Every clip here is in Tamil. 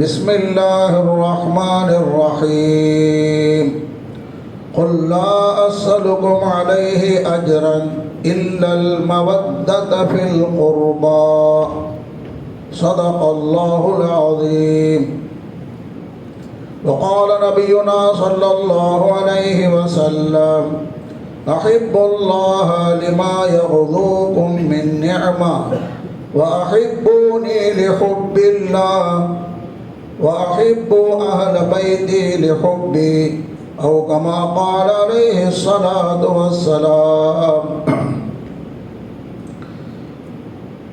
بسم الله الرحمن الرحيم قل لا أسألكم عليه أجرا إلا المودة في القربى صدق الله العظيم وقال نبينا صلى الله عليه وسلم أحب الله لما يغضوكم من نعمة وأحبوني لحب الله وأحبوا أهل بيتي لحبي أو كما قال عليه الصلاة والسلام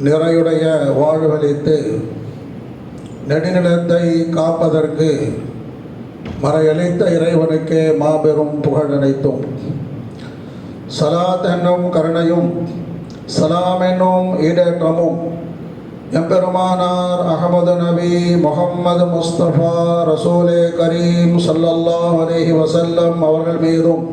நிறையுடைய வாழ்வழித்து நெடுநிலத்தை காப்பதற்கு மறையளித்த இறைவனுக்கே மாபெரும் புகழ் அனைத்தும் சலாத் என்னும் கருணையும் சலாம் என்னும் ஈடேற்றமும் எம்பெருமானார் அகமது நபி முகம்மது முஸ்தபா ரசூலே கரீம் சல்லல்லாஹ் அலேஹி வசல்லம் அவர்கள் மீதும்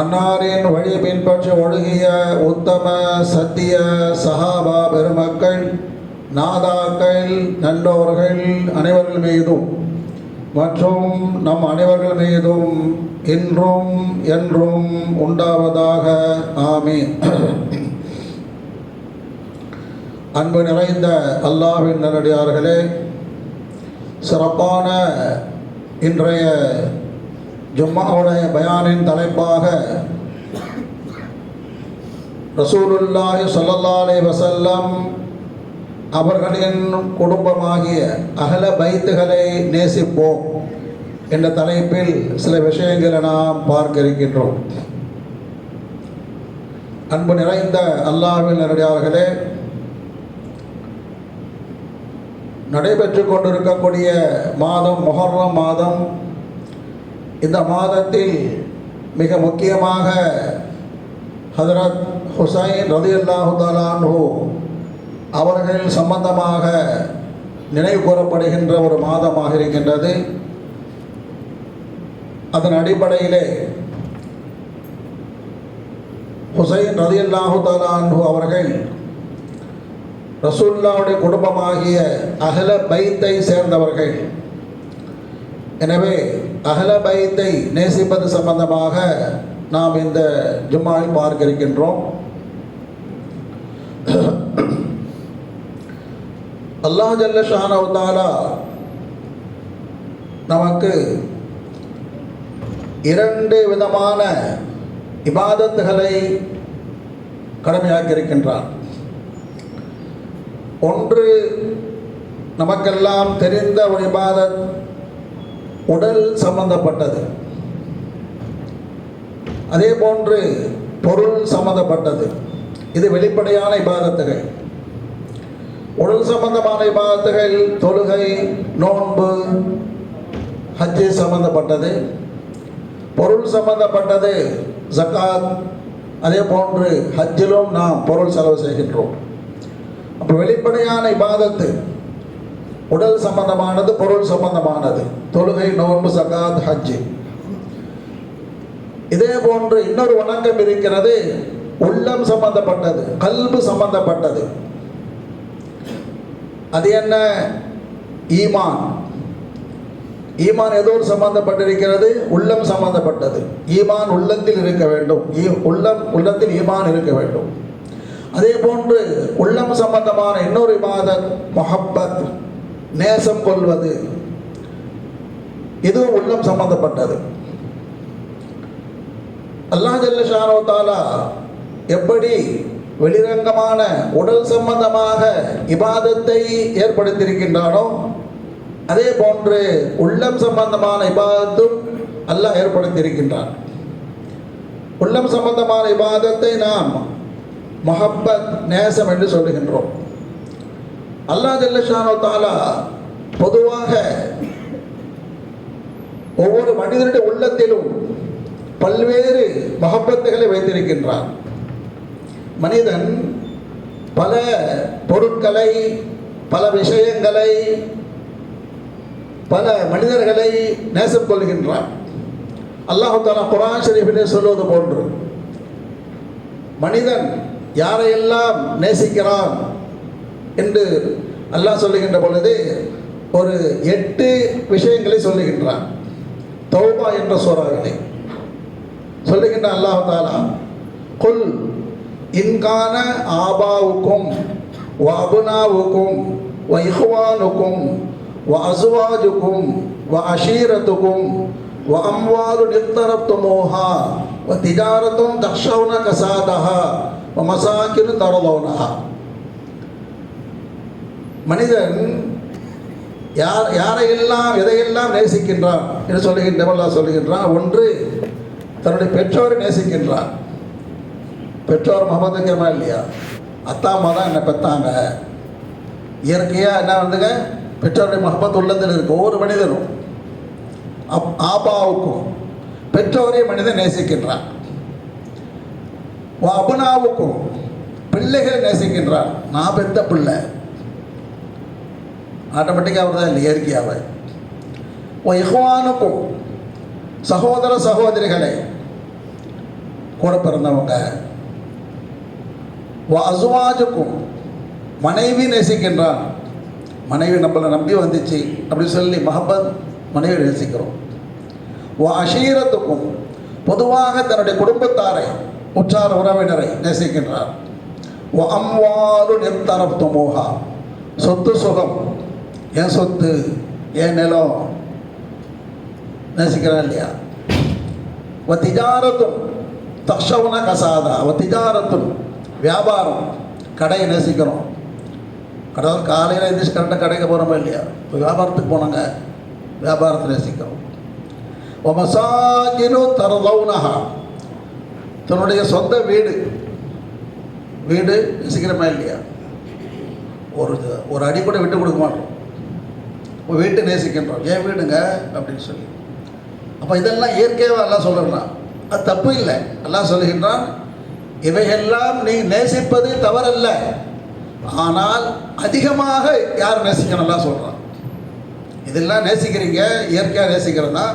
அன்னாரின் வழி பின்பற்றி ஒழுகிய உத்தம சத்திய சஹாபா பெருமக்கள் நாதாக்கள் நல்லோர்கள் அனைவர்கள் மீதும் மற்றும் நம் அனைவர்கள் மீதும் இன்றும் என்றும் உண்டாவதாக. ஆமீன். அன்பு நிறைந்த அல்லாவின் நல்லடியார்களே சிறப்பான இன்றைய ஜும்மாவுடைய பயானின் தலைப்பாக ரசூலுல்லாஹி சொல்லல்லாலே வசல்லம் அவர்களின் குடும்பமாகிய அகல பைத்துகளை நேசிப்போம் என்ற தலைப்பில் சில விஷயங்களை நாம் பார்க்க இருக்கின்றோம் அன்பு நிறைந்த அல்லாஹ்வின் நல்லடியார்களே நடைபெற்று கொண்டிருக்கக்கூடிய மாதம் மொஹர்ரம் மாதம். இந்த மாதத்தில் மிக முக்கியமாக ஹதரத் ஹுசைன் ரதி அல்லாஹு அவர்கள் சம்பந்தமாக நினைவு கூறப்படுகின்ற ஒரு மாதமாக இருக்கின்றது. அதன் அடிப்படையிலே ஹுசைன் ரதி அல்லாஹு அவர்கள் ரசூல்லாவுடைய குடும்பமாகிய அகல பைத்தை சேர்ந்தவர்கள். எனவே அகல பைத்தை நேசிப்பது சம்பந்தமாக நாம் இந்த ஜும்மாவில் பார்க்க இருக்கின்றோம் அல்லாஹ் ஜல்ல ஷானவுத்தாலா நமக்கு இரண்டு விதமான இபாதத்துகளை கடமையாக்கியிருக்கின்றான். ஒன்று நமக்கெல்லாம் தெரிந்த ஒரு உடல் சம்பந்தப்பட்டது. அதே போன்று பொருள் சம்பந்தப்பட்டது. இது வெளிப்படையான இபாதத்துகள் உடல் சம்பந்தமான இபாதத்துகள் தொழுகை நோன்பு ஹஜ்ஜு சம்பந்தப்பட்டது. பொருள் சம்பந்தப்பட்டது ஜக்காத் அதே போன்று ஹஜ்ஜிலும் நாம் பொருள் செலவு செய்கின்றோம். அப்போ வெளிப்படையான இபாதத்து. உடல் சம்பந்தமானது பொருள் சம்பந்தமானது. தொழுகை நோன்பு சகாத் ஹஜ்ஜு இதே போன்று இன்னொரு வணக்கம் இருக்கிறது உள்ளம் சம்பந்தப்பட்டது கல்பு சம்பந்தப்பட்டது. அது என்ன? ஈமான். ஈமான் எதோடு சம்பந்தப்பட்டிருக்கிறது உள்ளம் சம்பந்தப்பட்டது. ஈமான் உள்ளத்தில் இருக்க வேண்டும். உள்ளம் உள்ளத்தில் ஈமான் இருக்க வேண்டும். அதே போன்று உள்ளம் சம்பந்தமான இன்னொரு இபாதத் மொஹப்பத் நேசம் கொள்வது. இதுவும் உள்ளம் சம்பந்தப்பட்டது. அல்லாஹ் ஜல்ல ஷானோ தாலா எப்படி வெளிரங்கமான உடல் சம்பந்தமாக இபாதத்தை ஏற்படுத்தியிருக்கின்றானோ அதே போன்று உள்ளம் சம்பந்தமான இபாதத்தும் அல்லாஹ் ஏற்படுத்தியிருக்கின்றான். உள்ளம் சம்பந்தமான இபாதத்தை நாம் மஹப்பத் நேசம் என்று சொல்லுகின்றோம். அல்லாஹ் ஜல்லஷானோ தாலா பொதுவாக ஒவ்வொரு மனிதனுடைய உள்ளத்திலும் பல்வேறு மகப்பத்துகளை வைத்திருக்கின்றான். மனிதன் பல பொருட்களை பல விஷயங்களை பல மனிதர்களை நேசம் கொள்கின்றான். அல்லாஹு தாலா குரான் ஷரீஃபிலே சொல்வது போன்று மனிதன் யாரையெல்லாம் நேசிக்கிறான் என்று அல்லாஹ் சொல்லுகின்ற பொழுது ஒரு எட்டு விஷயங்களை சொல்லுகின்றான். தௌபா என்ற சூறாவிலே சொல்லுகின்ற அல்லாஹ் தாலா குல் இன்கான ஆபாவுக்கும் வ அபுனாவுக்கும் வ இஹ்வானுக்கும் வ அசுவாஜுக்கும் வ அஷீரத்துக்கும் வ அம்வாலு நித்தரப்துமோஹா வ திஜாரத்தும் தக்ஷவுன கசாதஹா வ தரலோனா மனிதன் யார் யாரையெல்லாம் எதையெல்லாம் நேசிக்கின்றான் என்று சொல்லுகின்ற சொல்லுகின்றான் ஒன்று தன்னுடைய பெற்றோரை நேசிக்கின்றான் பெற்றோர் மமதுங்கிறமா இல்லையா அத்தா அம்மா தான் என்னை பெற்றாங்க இயற்கையாக என்ன வந்துங்க பெற்றோருடைய மகபத் உள்ளத்தில் இருக்கு ஒவ்வொரு மனிதனும் அப் ஆபாவுக்கும் பெற்றோரே மனிதன் நேசிக்கின்றான் அபுனாவுக்கும் பிள்ளைகளை நேசிக்கின்றான் நான் பெத்த பிள்ளை? ஆட்டோமேட்டிக்காக அவர் தான் இல்லை இயற்கையாக உன் சகோதர சகோதரிகளை கூட பிறந்தவங்க. அசுவாஜுக்கும் மனைவி நேசிக்கின்றான். மனைவி நம்மளை நம்பி வந்துச்சு அப்படி சொல்லி மஹபத் மனைவி நேசிக்கிறோம். ஓ அஷீரத்துக்கும் பொதுவாக தன்னுடைய குடும்பத்தாரை உற்றார் உறவினரை நேசிக்கின்றார். அம்வாறு அம்வாலு நிர்த்தரப்து மோகா சொத்து சுகம். என் சொத்து என் நிலம். நேசிக்கிறா இல்லையா? வத்திஜாரத்தும் தக்ஷவுன கசாதா. வத்திஜாரத்தும் வியாபாரம் கடையை நேசிக்கிறோம். கடவுள் காலையில் எழுந்திரிச்சு கரெக்டாக கடைக்கு போகிறோமா இல்லையா? இப்போ வியாபாரத்துக்கு போனாங்க. வியாபாரத்தை நேசிக்கிறோம். வ மசாகினு தன்னுடைய சொந்த வீடு. வீடு நேசிக்கிறோமா இல்லையா? ஒரு ஒரு அடி கூட விட்டு கொடுக்க மாட்டோம். வீட்டை நேசிக்கின்றோம். ஏன் வீடுங்க? அப்படின்னு சொல்லி. அப்போ இதெல்லாம் இயற்கையாக எல்லாம் சொல்கிறான் அது தப்பு இல்லை. எல்லாம் சொல்லுகின்றான் இவையெல்லாம் நீ நேசிப்பது தவறல்ல. ஆனால் அதிகமாக யார் நேசிக்கணும்லாம் சொல்கிறான் இதெல்லாம் நேசிக்கிறீங்க இயற்கையாக நேசிக்கிறதா?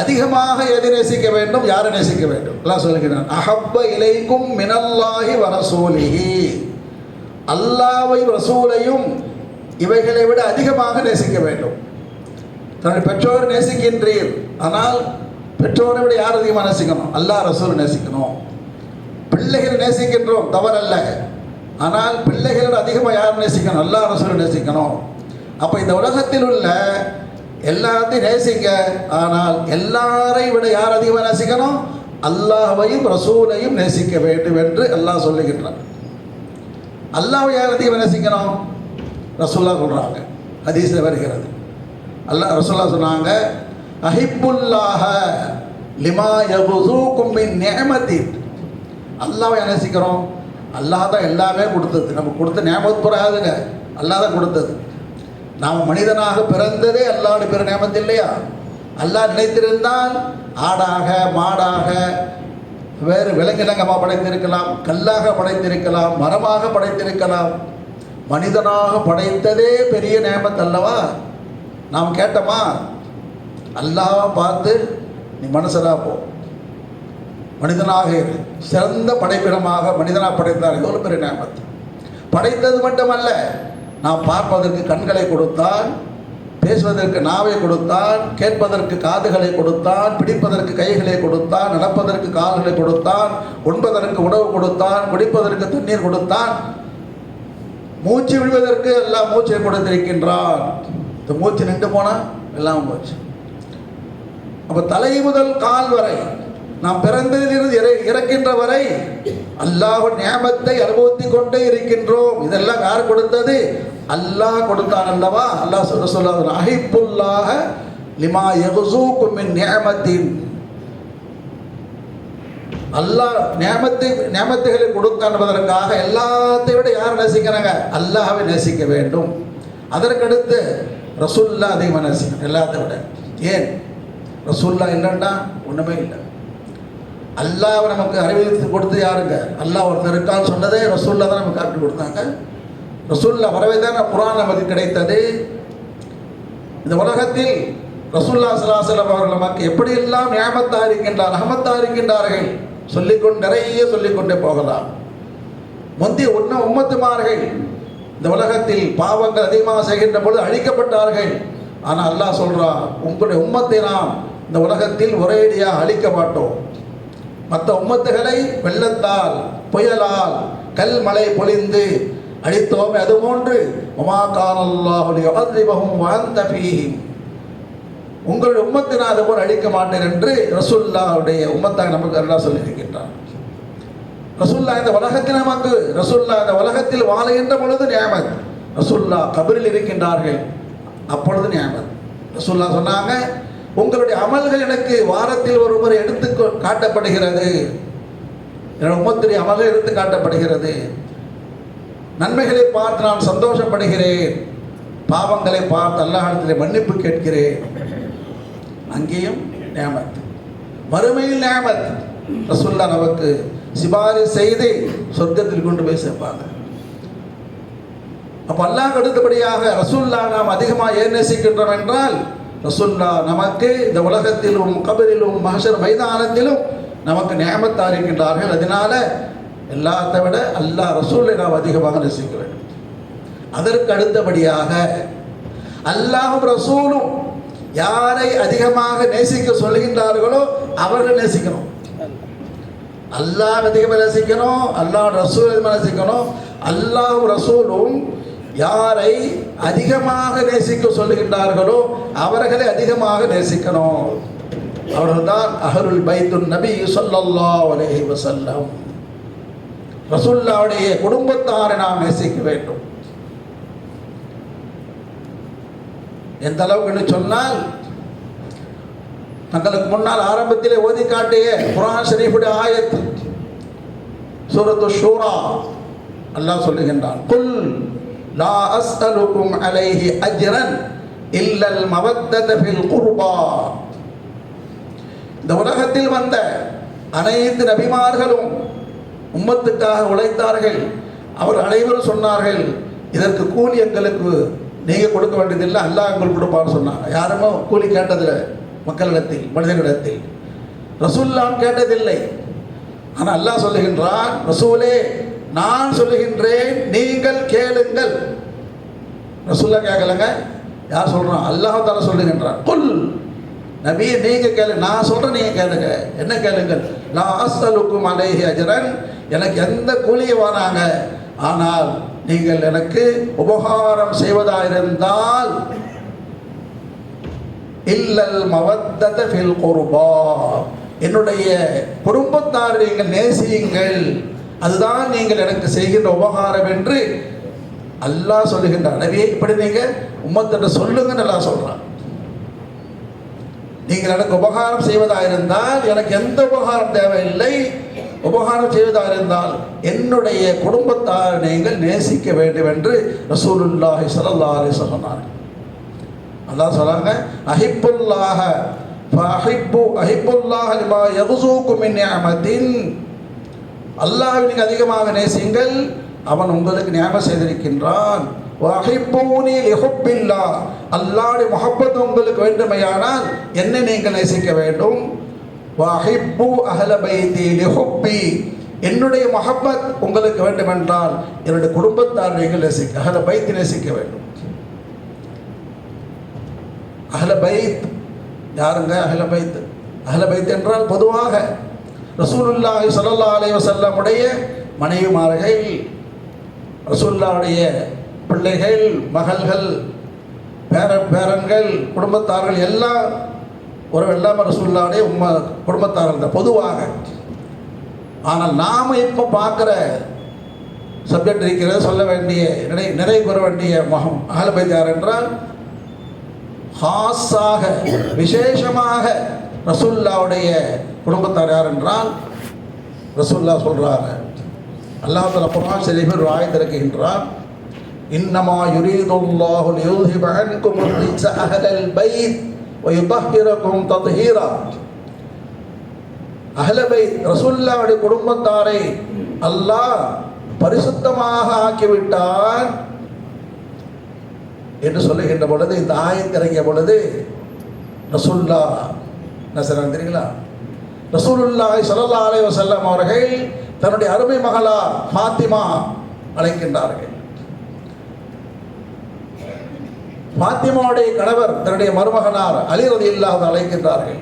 அதிகமாக எதை நேசிக்க வேண்டும்? யாரை நேசிக்க வேண்டும்? எல்லாம் சொல்கிறான் அஹப்ப இலைக்கும் மினல்லாஹி வரசூலிகி அல்லாவை ரசூலையும் இவைகளை விட அதிகமாக நேசிக்க வேண்டும். தன்னுடைய பெற்றோர் நேசிக்கின்றீர் ஆனால் பெற்றோரை விட யார் அதிகமாக நேசிக்கணும்? அல்லாஹ் ரசூல் நேசிக்கணும். பிள்ளைகள் நேசிக்கின்றோம் தவறல்ல. ஆனால் பிள்ளைகளோட அதிகமாக யார் நேசிக்கணும்? அல்லாஹ் ரசூல் நேசிக்கணும். அப்போ இந்த உலகத்தில் உள்ள எல்லாத்தையும் நேசிங்க. ஆனால் எல்லாரை விட யார் அதிகமாக நேசிக்கணும்? அல்லாஹையும் ரசூலையும் நேசிக்க வேண்டும் என்று அல்லாஹ் சொல்லுகின்றான். அல்லாஹை யார் அதிகமாக நேசிக்கணும்? ரசூல்லா சொல்கிறாங்க ஹதீஸில் வருகிறது. அல்லாஹ் ரசூல்லா சொன்னாங்க அஹிப்புல்லாஹ லிமா யபுசூக்கும் மின் நிஅமத்தின் அல்லாஹ்வை நேசிக்கிறோம்? அல்லாஹ் தான் எல்லாமே கொடுத்தது. நம்ம கொடுத்த நியமத் புறாதுங்க. அல்லாஹ் தான் கொடுத்தது. நாம் மனிதனாக பிறந்ததே அல்லாடு பிற நேமத்து இல்லையா அல்லாஹ் நினைத்திருந்தால் ஆடாக மாடாக வேறு விலங்கினங்கமாக படைத்திருக்கலாம் கல்லாக படைத்திருக்கலாம் மரமாக படைத்திருக்கலாம். மனிதனாக படைத்ததே பெரிய நேமத்தல்லவா நாம் கேட்டோமா? அல்லாஹ் பார்த்து நீ மனசராக போ. மனிதனாக சிறந்த படைப்பிடமாக மனிதனாக படைத்தார். இது ஒரு பெரிய நேமத்து படைத்தது மட்டுமல்ல நாம் பார்ப்பதற்கு கண்களை கொடுத்தான் பேசுவதற்கு நாவை கொடுத்தான் கேட்பதற்கு காதுகளை கொடுத்தான் பிடிப்பதற்கு கைகளை கொடுத்தான் நடப்பதற்கு கால்களை கொடுத்தான் உண்பதற்கு உணவு கொடுத்தான் குடிப்பதற்கு தண்ணீர் கொடுத்தான் மூச்சு விடுவதற்கு எல்லாம் மூச்சை கொடுத்திருக்கின்றான். இந்த மூச்சு நின்று போனால் எல்லாம் போச்சு. அப்போ தலை முதல் கால் வரை நாம் பிறந்ததிலிருந்து இற இறக்கின்ற வரை அல்லாஹ் நியாமத்தை அனுபவித்துக் கொண்டே இருக்கின்றோம். இதெல்லாம் யார் கொடுத்தது? அல்லாஹ் கொடுத்தான் அல்லவா? அல்லாஹ் சொல்ல சொல்ல அஹிப்புல்லாக லிமா யகுசூக்கும் மின் நியமத்தின். அல்லாஹ் நியமத்தை நியமத்துகளை கொடுத்தான் என்பதற்காக எல்லாத்தை விட யார் நேசிக்கிறாங்க? அல்லாஹாவை நேசிக்க வேண்டும். அதற்கடுத்து ரசூல்லா அதிகமாக நேசிக்கணும் எல்லாத்தை விட. ஏன்? ரசூல்லா இல்லைன்னா ஒன்றுமே இல்லை. அல்லாஹ் நமக்கு அறிவித்து கொடுத்து யாருங்க? அல்லாஹ் ஒருத்தர் இருக்கான்னு சொன்னதே ரசூல்லா தான் நமக்கு காட்டி கொடுத்தாங்க. ரசூல்லா வரவே தான் குரான் நமக்கு கிடைத்தது. இந்த உலகத்தில் ரசூல்லா சலாசலம் அவர்கள் நமக்கு எப்படியெல்லாம் நியாமத்தா இருக்கின்றார் அகமத்தா இருக்கின்றார்கள் சொல்லிக்கொண்டு நிறைய சொல்லிக்கொண்டே போகலாம். முந்தைய உண்ண உம்மத்துமார்கள் இந்த உலகத்தில் பாவங்கள் அதிகமாக செய்கின்ற பொழுது அழிக்கப்பட்டார்கள். ஆனால் அல்லாஹ் சொல்றான் உங்களுடைய உம்மத்தை நாம் இந்த உலகத்தில் ஒரேடியாக அழிக்க மாட்டோம். மற்ற உம்மத்துகளை வெள்ளத்தால் புயலால் கல் அடித்தோம் அது போன்று. உமா உமாக்கானல்லாஹுடைய அதிபகம் வாழ்ந்த பீஹிம் உங்களுடைய உம்மத்தை நான் அதுபோல் அழிக்க மாட்டேன் என்று ரசூல்லாவுடைய உம்மத்தாக நமக்கு அல்லாஹ் சொல்லியிருக்கின்றார் ரசூல்லா இந்த உலகத்தில் நமக்கு ரசூல்லா இந்த உலகத்தில் வாழுகின்ற பொழுது நியாமத் ரசூல்லா கபரில் இருக்கின்றார்கள் அப்பொழுது நியமத் ரசூல்லா சொன்னாங்க உங்களுடைய அமல்கள் எனக்கு வாரத்தில் ஒரு முறை எடுத்து கொ- காட்டப்படுகிறது. என்னோட உம்மத்துடைய அமல்கள் எடுத்து காட்டப்படுகிறது. நன்மைகளை பார்த்து நான் சந்தோஷப்படுகிறேன். பாவங்களை பார்த்து அல்லாஹிடத்திலே மன்னிப்பு கேட்கிறேன். அங்கேயும் நேமத் வறுமையில் நேமத் ரசுல்லா நமக்கு சிபாரி செய்து சொர்க்கத்தில் கொண்டு போய் சேர்ப்பாங்க. அப்போ அல்லாஹ் அடுத்தபடியாக ரசுல்லா நாம் அதிகமாக ஏன் நேசிக்கின்றோம் என்றால் ரசுல்லா நமக்கு இந்த உலகத்திலும் கபரிலும் மகஷர் மைதானத்திலும் நமக்கு நேமத்தாரிக்கின்றார்கள் அதனால எல்லாத்தை விட அல்லாஹ் ரசூலை நாம் அதிகமாக நேசிக்க வேண்டும். அதற்கு அடுத்தபடியாக அல்லாஹும் ரசூலும் யாரை அதிகமாக நேசிக்க சொல்கின்றார்களோ அவர்கள் நேசிக்கணும். அல்லாஹ் அதிகமாக நேசிக்கணும் அல்லாஹ் ரசூல் அதிகமாக நேசிக்கணும் அல்லாஹ் ரசூலும் யாரை அதிகமாக நேசிக்க சொல்லுகின்றார்களோ அவர்களை அதிகமாக நேசிக்கணும். அவர்கள்தான் அஹருல் பைத்துன் நபி சொல்லல்லா அலைஹி வசல்லம் ரசுல்லாவுடைய குடும்பத்தாரை நாம் நேசிக்க வேண்டும். எந்த அளவுக்கு சொன்னால் தங்களுக்கு முன்னால் ஆரம்பத்திலே ஓதி காட்டிய குரான் ஷரீஃபுடைய ஆயத் சூரத்து ஷூரா அல்லாஹ் சொல்லுகின்றான் குல் லா அஸ்அலுக்கும் அலைஹி அஜ்ரன் இல்லல் மவத்தத ஃபில் குர்பா. இந்த உலகத்தில் வந்த அனைத்து நபிமார்களும் உம்மத்துக்காக உழைத்தார்கள். அவர் அனைவரும் சொன்னார்கள் இதற்கு கூலி எங்களுக்கு நீங்க கொடுக்க வேண்டியதில்லை அல்லாஹ் எங்களுக்கு கொடுப்பான்னு சொன்னாங்க. யாருமோ கூலி கேட்டதில்லை மக்களிடத்தில் மனிதர்களிடத்தில். ரசூல்லாம் கேட்டதில்லை. ஆனால் அல்லாஹ் சொல்லுகின்றான் ரசூலே நான் சொல்லுகின்றேன் நீங்கள் கேளுங்கள். ரசூல்லா கேட்கலங்க யார் சொல்றான்? அல்லாஹ் தால சொல்லுகின்றான். குல் நபியை நீங்கள் கேளு. நான் சொல்கிறேன் நீங்கள் கேளுங்க. என்ன கேளுங்கள் நான் அஸ்தலுக்கும் அலேஹி அஜரன். எனக்கு எந்த கூலியும் வராங்க. ஆனால் நீங்கள் எனக்கு உபகாரம் செய்வதாயிருந்தால் இல்லல் மவத்தத ஃபில் குருபா. என்னுடைய குடும்பத்தார் நீங்கள் நேசியுங்கள். அதுதான் நீங்கள் எனக்கு செய்கின்ற உபகாரம் என்று அல்லாஹ் சொல்லுகின்றான். நபியே இப்படி நீங்கள் உம்மத்திட்ட சொல்லுங்கன்னு நல்லா சொல்கிறான் நீங்கள் எனக்கு உபகாரம் செய்வதாக இருந்தால் எனக்கு எந்த உபகாரம் தேவையில்லை. உபகாரம் செய்வதாக இருந்தால் என்னுடைய குடும்பத்தார் நீங்கள் நேசிக்க வேண்டும் என்று ரசூலுல்லாஹி சலல்லாஹி சொன்னார்கள். அல்லாஹ் சொல்றாங்க அஹிப்புல்லாக அஹிப்பு அஹிப்புல்லாக லிமா யகுசூக்கும் மின் நீங்கள் அதிகமாக நேசிங்கள் அவன் உங்களுக்கு நியாபகம் செய்திருக்கின்றான். அல்லாடி முகப்பத் உங்களுக்கு வேண்டுமையானால் என்னை நீங்கள் நேசிக்க வேண்டும். வஹிப்பு அஹல பைத்தி லிஹுப்பி என்னுடைய மஹப்பத் உங்களுக்கு வேண்டுமென்றால் என்னுடைய குடும்பத்தார் நீங்கள் நேசிக்க அஹல பைத்தி நேசிக்க வேண்டும். அஹல பைத் யாருங்க அகல பைத்? அஹல பைத் என்றால் பொதுவாக ரசூலுல்லாஹி சல்லா அலைஹி உடைய மனைவிமார்கள் ரசூல்லாவுடைய பிள்ளைகள் மகள்கள் பேர பேரன்கள் குடும்பத்தார்கள் எல்லாம் ஒரு எல்லாமே ரசூலுல்லாஹுடைய உம்ம குடும்பத்தார்கள் தான் பொதுவாக. ஆனால் நாம் இப்போ பார்க்குற சப்ஜெக்ட் இருக்கிறது சொல்ல வேண்டிய நிறை நிறைவு கூற வேண்டிய மகம் அகல யார் என்றால் ஹாஸாக விசேஷமாக ரசூல்லாவுடைய குடும்பத்தார் யார் என்றால் ரசூல்லா சொல்றாங்க அல்லாஹ் தஆலா குர்ஆன் பேர் வாய்ந்திருக்கின்றான் إنما يريد الله ليذهب عنكم الرجس أهل البيت ويطهركم تطهيرا. அகலபை ரசுல்லாவுடைய குடும்பத்தாரை அல்லாஹ் பரிசுத்தமாக ஆக்கிவிட்டான் என்று சொல்லுகின்ற பொழுது இந்த ஆயத் பொழுது ரசுல்லா நசரன் தெரியுங்களா ரசூலுல்லாய் சல்லா அலைவசல்லம் அவர்கள் தன்னுடைய அருமை மகளா ஃபாத்திமா அழைக்கின்றார்கள் பாத்திமாவுடைய கணவர் தன்னுடைய மருமகனார் அலி இல்லாத அழைக்கின்றார்கள்.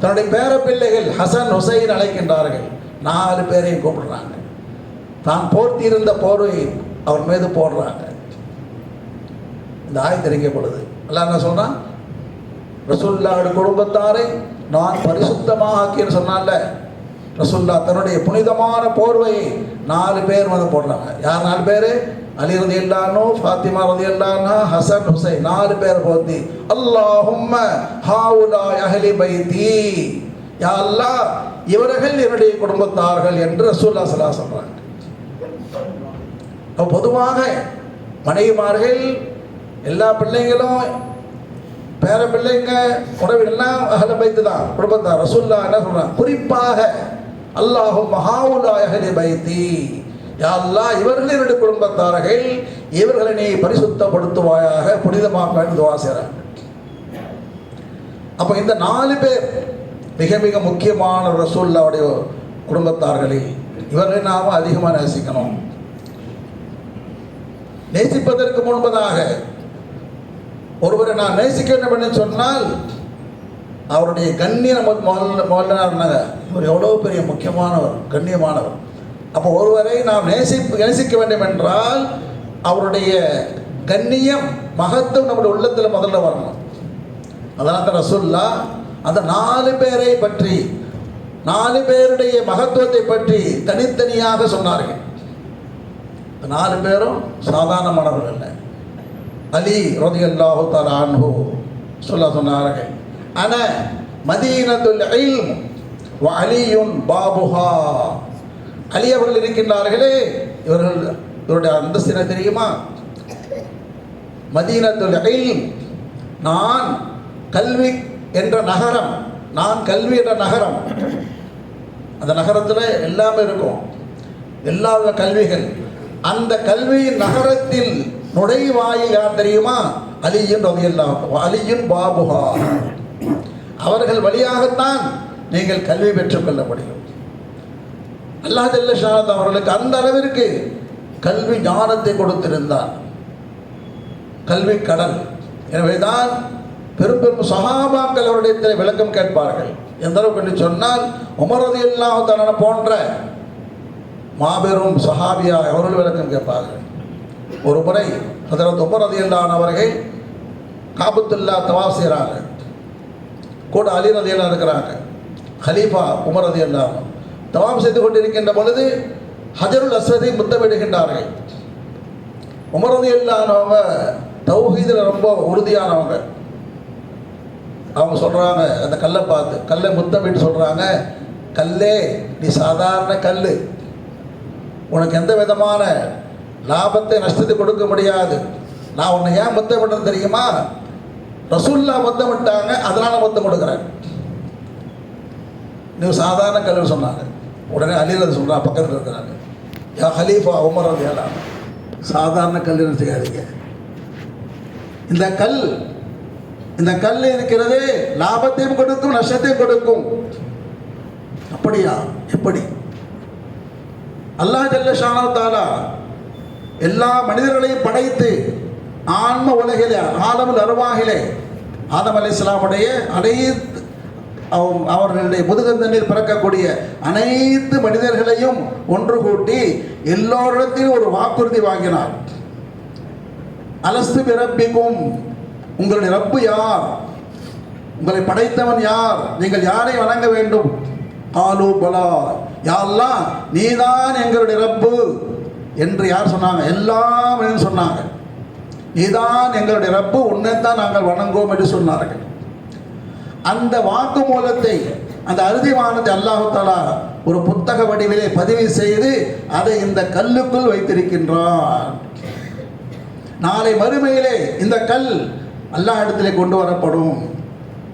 தன்னுடைய பேர பிள்ளைகள் ஹசன் ஹுசைன் அழைக்கின்றார்கள். நாலு பேரையும் கூப்பிடுறாங்க. தான் போர்த்தி இருந்த போர்வை அவர் மீது போடுறாங்க. இந்த ஆயத்திரிக்கை பொழுது அல்ல என்ன சொல்றான்? ரசூல்லாவுடைய குடும்பத்தாரை நான் பரிசுத்தமாக ஆக்கின்னு சொன்னால ரசுல்லா தன்னுடைய புனிதமான போர்வையை நாலு பேர் வந்து போடுறாங்க. யார் நாலு பேர்? அலி ரதி இல்லானோ ஃபாத்திமா ரதி இல்லானா ஹசன் ஹுசைன் நாலு பேர் போத்தி அல்லாஹும்ம ஹாவுலா அஹலி பைதி யா அல்லாஹ் இவர்கள் என்னுடைய குடும்பத்தார்கள் என்று ரசூல்லா சலா சொல்றாங்க பொதுவாக மனைவிமார்கள் எல்லா பிள்ளைங்களும் பேர பிள்ளைங்க உறவினெல்லாம் அகல பைத்து தான் குடும்பத்தார் ரசூல்லா என்ன சொல்றாங்க குறிப்பாக அல்லாஹும் ஹாவுலா அஹலி பைத்தி. யா இவர்கள் இரண்டு குடும்பத்தார்கள் இவர்களை நீ பரிசுத்தப்படுத்துவாயாக புனிதமாக துவா செய்கிறாங்க அப்போ இந்த நாலு பேர் மிக மிக முக்கியமான ரசூல்லாவுடைய குடும்பத்தார்களில் இவர்களை நாம் அதிகமாக நேசிக்கணும். நேசிப்பதற்கு முன்பதாக ஒருவரை நான் நேசிக்க வேண்டும் என்று சொன்னால் அவருடைய கண்ணியம் நமக்கு முதல்ல முதல்ல இவர் எவ்வளோ பெரிய முக்கியமானவர் கண்ணியமானவர். அப்போ ஒருவரை நாம் நேசிப்பு நேசிக்க வேண்டும் என்றால் அவருடைய கண்ணியம் மகத்துவம் நம்முடைய உள்ளத்தில் முதல்ல வரணும். அதனால் தான் ரசுல்லா அந்த நாலு பேரை பற்றி நாலு பேருடைய மகத்துவத்தை பற்றி தனித்தனியாக சொன்னார்கள். நாலு பேரும் சாதாரணமானவர்கள் இல்லை. அலி ரதி அல்லாஹு ஆன்ஹோ சொல்ல சொன்னார்கள். ஆனால் மதீனத்துல் இல்ம் அலியுன் பாபுஹா. அலி அவர்கள் இருக்கின்றார்களே. இவர்கள் இவருடைய அந்தஸ்தின தெரியுமா? மதீனத்துல் நான் கல்வி என்ற நகரம். நான் கல்வி என்ற நகரம். அந்த நகரத்தில் எல்லாமே இருக்கும். எல்லா கல்விகள். அந்த கல்வி நகரத்தில் நுழைவாயில் யார் தெரியுமா? அலியின் ரதியல்லாம் அலியின் பாபுகா அவர்கள் வழியாகத்தான் நீங்கள் கல்வி பெற்றுக்கொள்ள முடியும். அல்லாஹ் ஜல்ல ஷாத் அவர்களுக்கு அந்த அளவிற்கு கல்வி ஞானத்தை கொடுத்திருந்தார். கல்வி கடல் எனவேதான் பெரும் பெரும் சகாபாக்கள் அவருடைய விளக்கம் கேட்பார்கள். எந்த அளவுக்கு என்று சொன்னால் உமரது இல்லாம போன்ற மாபெரும் சஹாபியா அவர்கள் விளக்கம் கேட்பார்கள். ஒரு முறை ஹதரத் உமரது இல்லான் அவர்கள் காபத்துல்லா தவாப் செய்கிறாங்க கூட அலி ரதியெல்லாம் இருக்கிறாங்க. ஹலீஃபா உமரது இல்லாமல் தவாம் செய்து கொண்டிருக்கின்ற பொழுது ஹஜருல் அஸ்வதை முத்தமிடுகின்றார்கள். உமரது இல்லாதவங்க தௌஹீதில் ரொம்ப உறுதியானவங்க. அவங்க சொல்கிறாங்க அந்த கல்லை பார்த்து கல்லை முத்தமிட்டு சொல்கிறாங்க கல்லே நீ சாதாரண கல் உனக்கு எந்த விதமான லாபத்தை நஷ்டத்தை கொடுக்க முடியாது. நான் உன்னை ஏன் முத்தமிட்டேன் தெரியுமா? ரசூல்லா முத்தமிட்டாங்க அதனால் முத்தம் கொடுக்குறேன். நீ சாதாரண கல்லுன்னு சொன்னாங்க. உடனே அலிரது சொல்கிறா பக்கத்தில் இருக்கிறாங்க யா ஹலீஃபா உமர் அலியலாம் சாதாரண கல்லுன்னு செய்யாதீங்க. இந்த கல் இந்த கல் இருக்கிறது லாபத்தையும் கொடுக்கும் நஷ்டத்தையும் கொடுக்கும். அப்படியா? எப்படி? அல்லாஹ் ஜல்லஷான தாலா எல்லா மனிதர்களையும் படைத்து ஆன்ம உலகிலே ஆலமுல் அருவாகிலே ஆதம் அலி இஸ்லாமுடைய அனைத்து அவர்களுடைய முதுகந்தனில் பிறக்கக்கூடிய அனைத்து மனிதர்களையும் ஒன்று கூட்டி எல்லோரிடத்திலும் ஒரு வாக்குறுதி வாங்கினார். அலஸ்து பிறப்பிக்கும். உங்களுடைய ரப்பு யார்? உங்களை படைத்தவன் யார்? நீங்கள் யாரை வணங்க வேண்டும்? ஆலு பலா. யாரெல்லாம் நீதான் எங்களுடைய ரப்பு. என்று யார் சொன்னாங்க? எல்லாம் சொன்னாங்க. நீதான் எங்களுடைய ரப்பு. உன்னைத்தான் நாங்கள் வணங்குவோம் என்று சொன்னார்கள். அந்த வாக்கு மூலத்தை அந்த அறுதிவானத்தை அல்லாஹாலா ஒரு புத்தக வடிவிலே பதிவு செய்து அதை இந்த கல்லுக்குள் வைத்திருக்கின்றான். நாளை மறுமையிலே இந்த கல் அல்லாஹ் இடத்திலே கொண்டு வரப்படும்.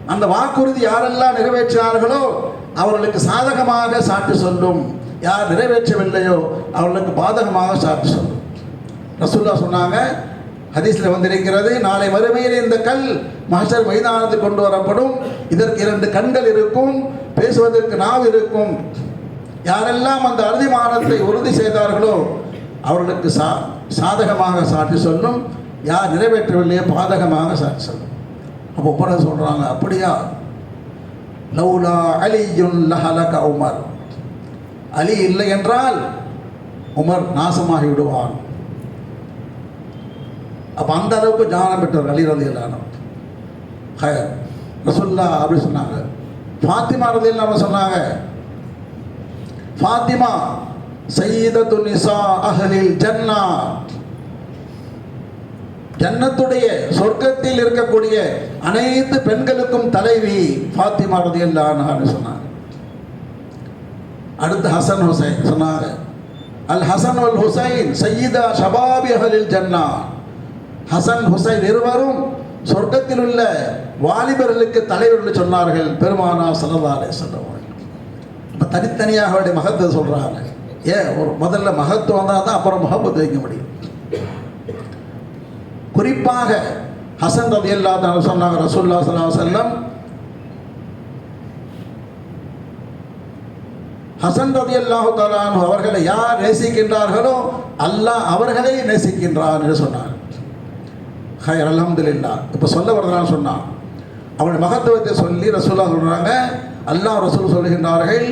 அந்த வாக்குறுதி யாரெல்லாம் நிறைவேற்றினார்களோ அவர்களுக்கு சாதகமாக சாட்சி சொல்லும். யார் நிறைவேற்றவில்லையோ அவர்களுக்கு பாதகமாக சாட்சி சொல்லும். ரசூல்லா சொன்னாங்க ஹதீஸில் வந்திருக்கிறது நாளை மறுமையில் இந்த கல் மகசர் மைதானத்தில் கொண்டு வரப்படும். இதற்கு இரண்டு கண்கள் இருக்கும் பேசுவதற்கு நாவு இருக்கும். யாரெல்லாம் அந்த அறுதிமானத்தை உறுதி செய்தார்களோ அவர்களுக்கு சா சாதகமாக சாட்சி சொல்லும். யார் நிறைவேற்றவில்லையோ பாதகமாக சாட்சி சொல்லும். அப்போ ஒப்பனை சொல்கிறாங்க அப்படியா? லவ்லா அலியுன் லஹலக உமர். அலி இல்லை என்றால் உமர் நாசமாகி விடுவான் அப்போ அந்த அளவுக்கு ஞானம் பெற்றவர் அலி ரதி இல்லானம் ஹயர் ரசுல்லா அப்படி சொன்னாங்க. ஃபாத்திமா ரதி இல்லாம சொன்னாங்க. ஃபாத்திமா சையீதத்து நிசா அகலில் ஜன்னா. ஜன்னத்துடைய சொர்க்கத்தில் இருக்கக்கூடிய அனைத்து பெண்களுக்கும் தலைவி ஃபாத்திமா ரதி இல்லான்னு சொன்னாங்க. அடுத்து ஹசன் ஹுசைன் சொன்னாங்க. அல் ஹசன் அல் ஹுசைன் சையீதா ஷபாபி அகலில் ஜன்னா. ஹசன் ஹுசைன் இருவரும் சொர்க்கத்தில் உள்ள வாலிபர்களுக்கு தலைவர்கள் சொன்னார்கள். பெருமானா சல்லல்லாஹு சொல்லுவாங்க இப்போ தனித்தனியாக அவருடைய மகத்துவம் சொல்கிறாங்க ஏன்? ஒரு முதல்ல மகத்துவம் தான் தான் அப்புறம் முகப்பத்து வைக்க முடியும். குறிப்பாக ஹசன் ரவி அல்லா சொன்னாங்க ரசூல்லா சல்லா செல்லம் ஹசன் ரவி அல்லாஹு தாலான் அவர்களை யார் நேசிக்கின்றார்களோ அல்லாஹ் அவர்களை நேசிக்கின்றார் என்று சொன்னார் ஹயர் அலமதுல்லா இப்போ சொல்ல வரதான் சொன்னான் அவனுடைய மகத்துவத்தை சொல்லி ரசூலா சொல்கிறாங்க அல்லாஹ் ரசூல் சொல்கின்றார்கள்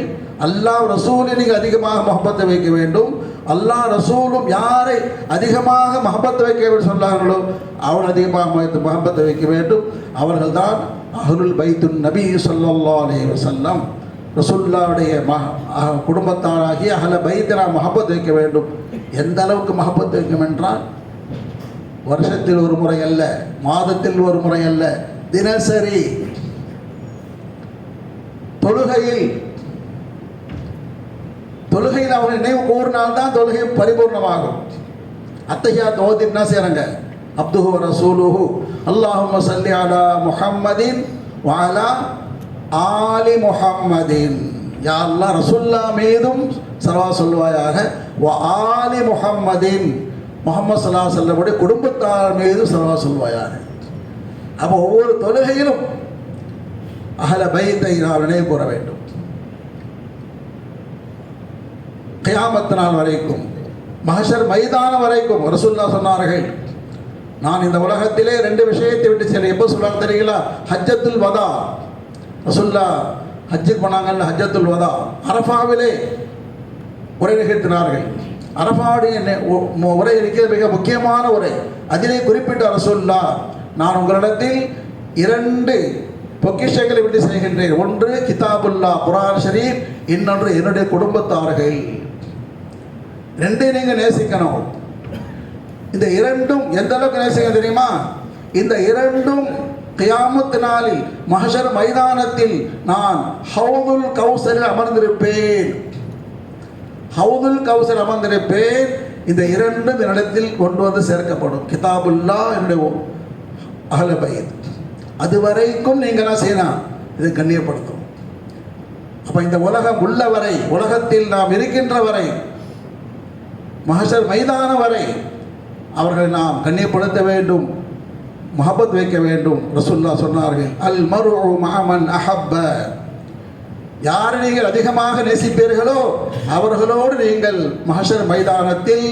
அல்லாஹ் ரசூலை நீங்கள் அதிகமாக மஹபத்தை வைக்க வேண்டும். அல்லாஹ் ரசூலும் யாரை அதிகமாக மஹபத்தை வைக்க வேண்டும் சொன்னார்களோ அவன் அதிகமாக மஹபத்தை வைக்க வேண்டும். அவர்கள் தான் அஹருல் பைத்துன் நபி ஸல்லல்லாஹு அலைஹி வசல்லம் ரசுல்லாவுடைய மஹ குடும்பத்தாராகி அகல பைத்தினா மஹபத் வைக்க வேண்டும். எந்த அளவுக்கு மஹபத் வைக்கும் என்றால் வருஷத்தில் ஒரு முறை அல்ல மாதத்தில் ஒரு முறை அல்ல தினசரி தொழுகையில் தொழுகையில் அவனை நினைவு கூறினால் தான் தொழுகை பரிபூர்ணமாகும். அத்தையா தோதின்னா சேருங்க அப்துஹு ரசூலுஹு அல்லாஹும் சல்லி அலா முஹம்மதின் வாலா ஆலி முஹம்மதின். யா அல்லாஹ் ரசுல்லா மீதும் சலவா சொல்வாயாக ஆலி முஹம்மதின். முகமது சல்லா செல்லமுடைய குடும்பத்தார் மீது சலவா சொல்வாயாக அப்போ ஒவ்வொரு தொழுகையிலும் அகல பயத்தை நாம் நினைவு கூற வேண்டும். கியாமத்து நாள் வரைக்கும் மகஷர் மைதானம் வரைக்கும் ரசுல்லா சொன்னார்கள் நான் இந்த உலகத்திலே ரெண்டு விஷயத்தை விட்டு செல்ல எப்போ சொல்லுவாங்க தெரியுங்களா? ஹஜ்ஜத்துல் வதா. ரசுல்லா ஹஜ்ஜுக்கு போனாங்கன்னு ஹஜ்ஜத்துல் வதா. அரஃபாவிலே உரை நிகழ்த்தினார்கள் அரபாடு என்ன உரை இருக்கிறது மிக முக்கியமான உரை. அதிலே குறிப்பிட்ட ரசூல்லா நான் உங்களிடத்தில் இரண்டு பொக்கிஷங்களை விட்டு செய்கின்றேன் ஒன்று கிதாபுல்லா குரான் ஷரீப் இன்னொன்று என்னுடைய குடும்பத்தார்கள். ரெண்டையும் நீங்கள் நேசிக்கணும். இந்த இரண்டும் எந்த அளவுக்கு நேசிக்க தெரியுமா? இந்த இரண்டும் கியாமத்து நாளில் மஹஷர் மைதானத்தில் நான் ஹவுதுல் கௌசரில் அமர்ந்திருப்பேன். ஹவுதுல் அமர்ந்த பேர் இந்த இரண்டும் என்னிடத்தில் கொண்டு வந்து சேர்க்கப்படும். கிதாபுல்லா என்னுடைய அகல அது வரைக்கும் நீங்கள் என்ன செய்யலாம். இதை கண்ணியப்படுத்தும். அப்போ இந்த உலகம் உள்ள வரை உலகத்தில் நாம் இருக்கின்ற வரை மகசர் மைதான வரை அவர்களை நாம் கண்ணியப்படுத்த வேண்டும். மஹபத் வைக்க வேண்டும். ரசுல்லா சொன்னார்கள் அல் மரு அஹப்ப. யாரை நீங்கள் அதிகமாக நேசிப்பீர்களோ அவர்களோடு நீங்கள் மஹஷர் மைதானத்தில்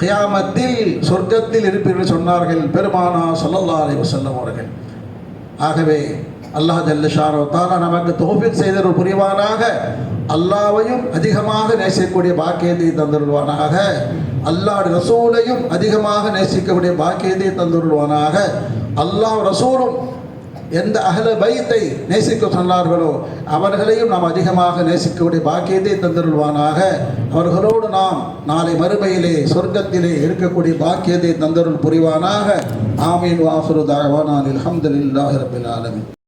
கியாமத்தில் சொர்க்கத்தில் இருப்பீர்கள் சொன்னார்கள் பெருமானா சொல்லல்லா அலி வசல்லம் அவர்கள். ஆகவே அல்லாஹ் ஜல்லஷானோ தாலா நமக்கு தோஃபிக் செய்தவர் புரிவானாக. அல்லாவையும் அதிகமாக நேசிக்கக்கூடிய பாக்கியத்தை தந்துருவானாக அல்லாஹ் ரசூலையும் அதிகமாக நேசிக்கக்கூடிய பாக்கியத்தை தந்துருவானாக அல்லாஹ் ரசூலும் எந்த அகல பயத்தை நேசிக்க சொன்னார்களோ அவர்களையும் நாம் அதிகமாக நேசிக்கக்கூடிய பாக்கியத்தை தந்தருள்வானாக. அவர்களோடு நாம் நாளை மறுமையிலே சொர்க்கத்திலே இருக்கக்கூடிய பாக்கியத்தை தந்தருள் புரிவானாக. ஆமீன் வாசுரு தாவானான் அல்ஹம்துலில்லாஹி ரபில்